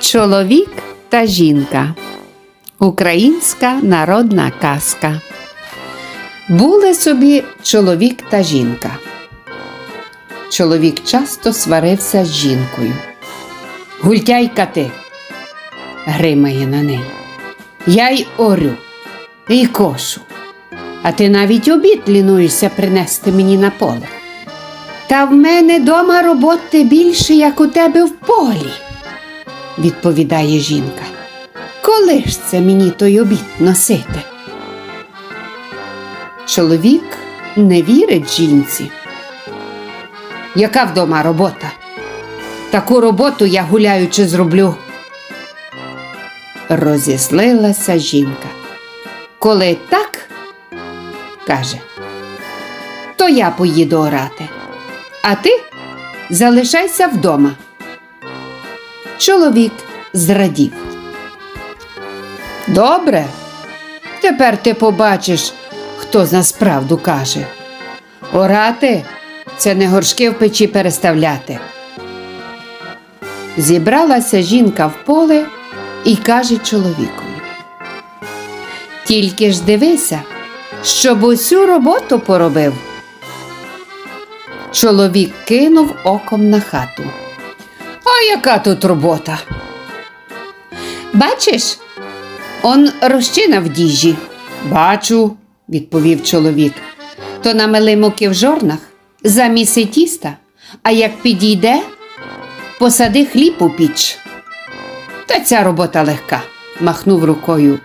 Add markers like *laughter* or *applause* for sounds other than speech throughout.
Чоловік та жінка. Українська народна казка. Були собі чоловік та жінка. Чоловік часто сварився з жінкою. Гультяйка ти, гримає на неї. Я й орю, і кошу. А ти навіть обід лінуєшся принести мені на поле. Та в мене дома роботи більше, як у тебе в полі, відповідає жінка. Коли ж це мені той обід носити? Чоловік не вірить жінці. Яка вдома робота? Таку роботу я гуляючи зроблю. Розізлилася жінка. Коли так, каже, то я поїду орати, а ти залишайся вдома. Чоловік зрадів. Добре, тепер ти побачиш, хто з нас правду каже. Орати це не горшки в печі переставляти. Зібралася жінка в поле і каже чоловікові. Тільки ж дивися, щоб усю роботу поробив. Чоловік кинув оком на хату. А яка тут робота? Бачиш, он розчина в діжі. Бачу, відповів чоловік. То намели муки в жорнах, заміси тіста, а як підійде, посади хліб у піч. Та ця робота легка, махнув рукою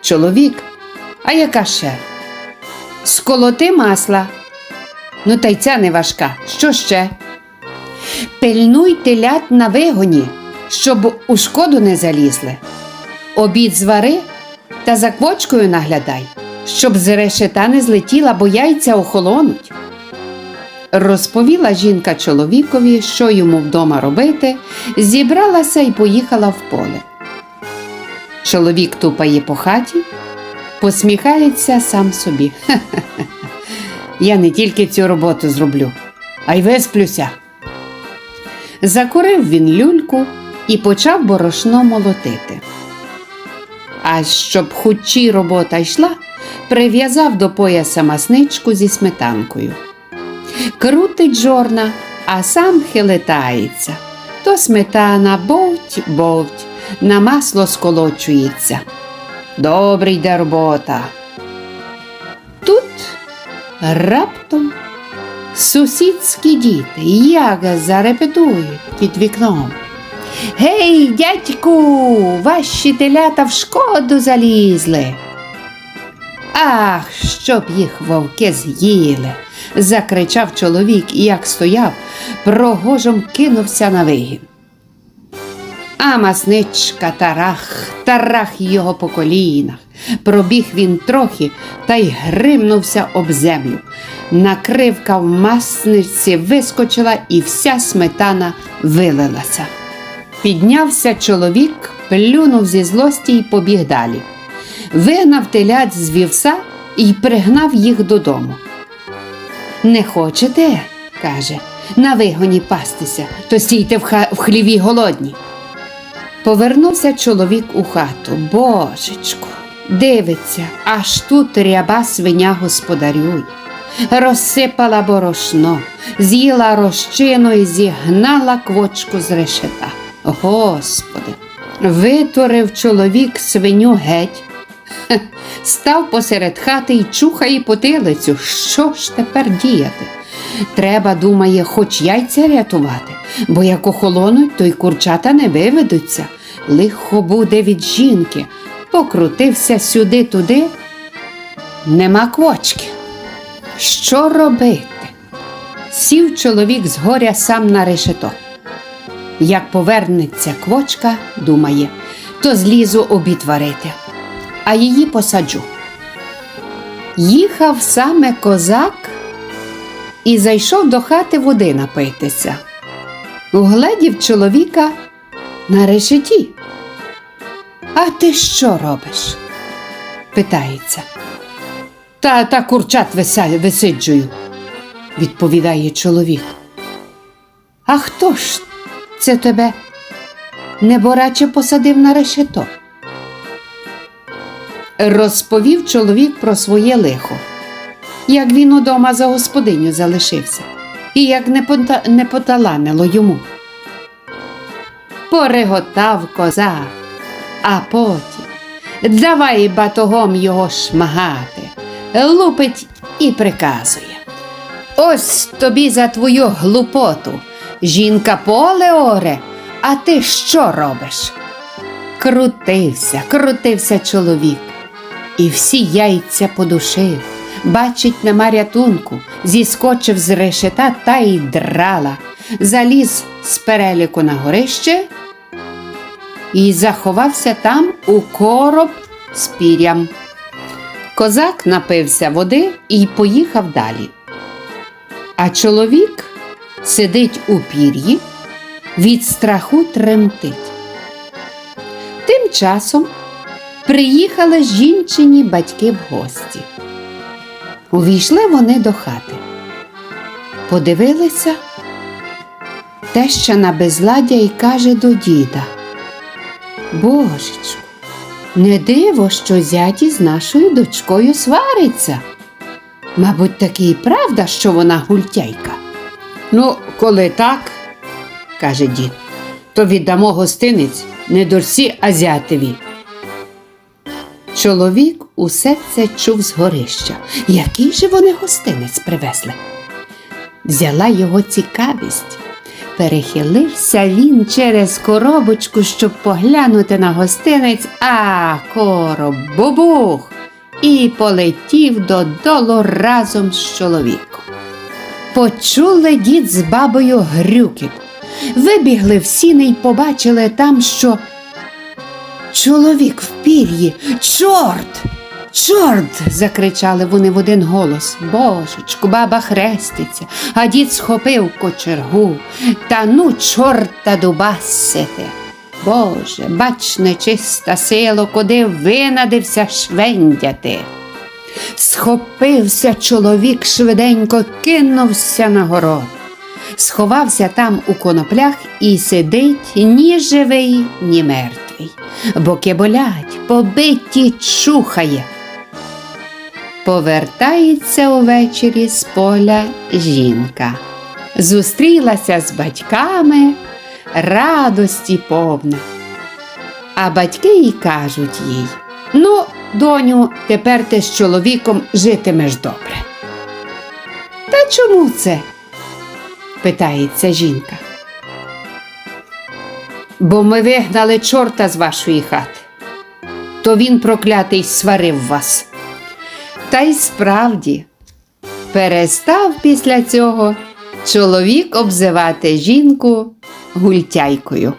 чоловік. А яка ще? Сколоти масла. Ну, та й ця не важка. Що ще? Пильнуй телят на вигоні, щоб у шкоду не залізли. Обід звари та за квочкою наглядай, щоб з решета не злетіла, бо яйця охолонуть. Розповіла жінка чоловікові, що йому вдома робити, зібралася і поїхала в поле. Чоловік тупає по хаті, посміхається сам собі. «Хе-хе-хе, *laughs* Я не тільки цю роботу зроблю, а й висплюся. Закурив він люльку і почав борошно молотити. А щоб хутчі робота йшла, прив'язав до пояса масничку зі сметанкою. Крутить жорна, а сам хилитається. То сметана бовть, бовть, на масло сколочується. Добре йде робота. Тут раптом сусідські діти як зарепетують під вікном. Гей, дядьку, ваші телята в шкоду залізли. Ах, щоб їх вовки з'їли, закричав чоловік і як стояв, прогожом кинувся на вигін. А масничка тарах, тарах його по колінах. Пробіг він трохи та й гримнувся об землю. Накривка в масничці вискочила і вся сметана вилилася. Піднявся чоловік, плюнув зі злості й побіг далі. Вигнав телят з вівса і пригнав їх додому. Не хочете, каже, на вигоні пастися, то стійте в хліві голодні. Повернувся чоловік у хату. Божечку, дивиться, аж тут ряба свиня господарює. Розсипала борошно, з'їла розчину і зігнала квочку з решета. Господи, витворив чоловік свиню геть. Став посеред хати і чухає потилицю. Що ж тепер діяти? Треба, думає, хоч яйця рятувати, бо як охолонуть, то й курчата не виведуться. Лихо буде від жінки. Покрутився сюди-туди. Нема квочки. Що робити? Сів чоловік з горя сам на решето. Як повернеться квочка, думає, то злізу обід варити, а її посаджу. Їхав саме козак і зайшов до хати води напитися. Угледів чоловіка на решеті. А ти що робиш? питається. Та та курчат висиджую, відповідає чоловік. А хто ж це тебе небораче посадив на решето. Розповів чоловік про своє лихо, як він удома за господиню залишився, і як не, пота... не поталанило йому. Пореготав козак, а потім давай батогом його шмагати, лупить і приказує. Ось тобі за твою глупоту. Жінка поле оре, а ти що робиш? Крутився, крутився чоловік, і всі яйця подушив. Бачить, нема рятунку, зіскочив з решета та й драла, заліз з переліку на горище і заховався там у короб з пір'ям. Козак напився води і поїхав далі. А чоловік сидить у пір'ї, від страху тремтить. Тим часом приїхали жінчині батьки в гості. Увійшли вони до хати. Подивилися, теща на безладдя і каже до діда. Божечку, не диво, що зяті з нашою дочкою свариться. Мабуть, таки і правда, що вона гультяйка. Ну, коли так, каже дід, то віддамо гостинець не дорсі, а зятеві. Чоловік усе це чув з горища. Який же вони гостинець привезли? Взяла його цікавість. Перехилився він через коробочку, щоб поглянути на гостинець, а короб бубух і полетів додолу разом з чоловіком. Почули дід з бабою грюкіт. Вибігли в сіни й побачили там, що чоловік в пір'ї. Чорт! Чорт! закричали вони в один голос. Божечку, баба хреститься, а дід схопив кочергу. Та ну, чорта дубасити. Боже, бач, нечиста сило, куди винадився швендяти. Схопився чоловік швиденько, кинувся на город. Сховався там у коноплях і сидить ні живий, ні мертвий. Боки болять, побиті чухає. Повертається увечері з поля жінка. Зустрілася з батьками, радості повна. А батьки їй кажуть їй: Ну, доню, тепер ти з чоловіком житимеш добре. Та чому це? питається жінка. Бо ми вигнали чорта з вашої хати, то він проклятий сварив вас. Та й справді, перестав після цього чоловік обзивати жінку гультяйкою.